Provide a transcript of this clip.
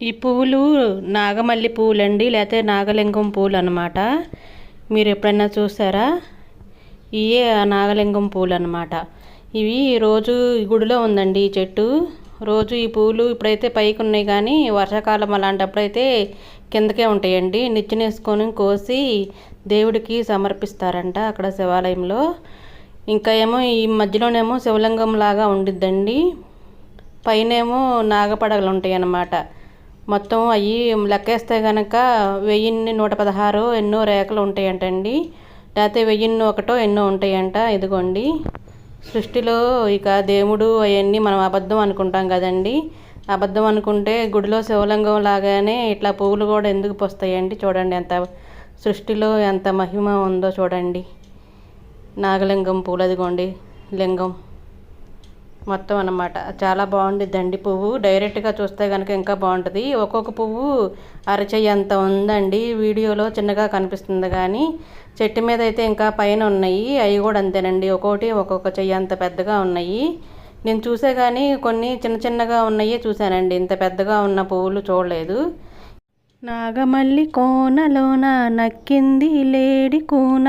ఈ పువ్వులు నాగమల్లి పువ్వులు అండి లేకపోతే నాగలింగం పువ్వులు అనమాట మీరు ఎప్పుడైనా చూసారా? ఇవే ఆ నాగలింగం పువ్వులు అనమాట ఇవి రోజు గుడిలో ఉందండి ఈ చెట్టు. రోజు ఈ పువ్వులు ఇప్పుడైతే పైకి ఉన్నాయి కానీ వర్షాకాలం అలాంటప్పుడైతే కిందకే ఉంటాయండి. నిచ్చినేసుకొని కోసి దేవుడికి సమర్పిస్తారంట అక్కడ శివాలయంలో. ఇంకా ఏమో ఈ మధ్యలోనేమో శివలింగం లాగా ఉండిద్దండి. పైనేమో నాగపడగలు ఉంటాయి అన్నమాట మొత్తం అవి లెక్కేస్తే కనుక వెయ్యిన్ని నూట పదహారు ఎన్నో రేఖలు ఉంటాయంటండి. లేకపోతే వెయ్యిన్ని ఒకటో ఎన్నో ఉంటాయంట ఇదిగోండి. సృష్టిలో ఇక దేవుడు అవన్నీ మనం అబద్ధం అనుకుంటాం కదండి. అబద్ధం అనుకుంటే గుడిలో శివలింగం లాగానే ఇట్లా పువ్వులు కూడా ఎందుకు పోస్తాయండి చూడండి ఎంత సృష్టిలో ఎంత మహిమ ఉందో చూడండి. నాగలింగం పూలు అదిగోండి లింగం. మొత్తం అన్నమాట. చాలా బాగుంది దండి పువ్వు డైరెక్ట్గా చూస్తే కనుక ఇంకా బాగుంటుంది. ఒక్కొక్క పువ్వు అరచెయ్యి అంత ఉందండి వీడియోలో చిన్నగా కనిపిస్తుంది కానీ చెట్టు మీద అయితే ఇంకా పైన ఉన్నాయి. అవి కూడా అంతేనండి. ఒక్కొక్కటి ఒక్కొక్క చెయ్యి అంత పెద్దగా ఉన్నాయి. నేను చూసే కానీ కొన్ని చిన్న చిన్నగా ఉన్నాయి చూశానండి. ఇంత పెద్దగా ఉన్న పువ్వులు చూడలేదు. నాగమల్లి కోనలోన నక్కింది లేడి కూన.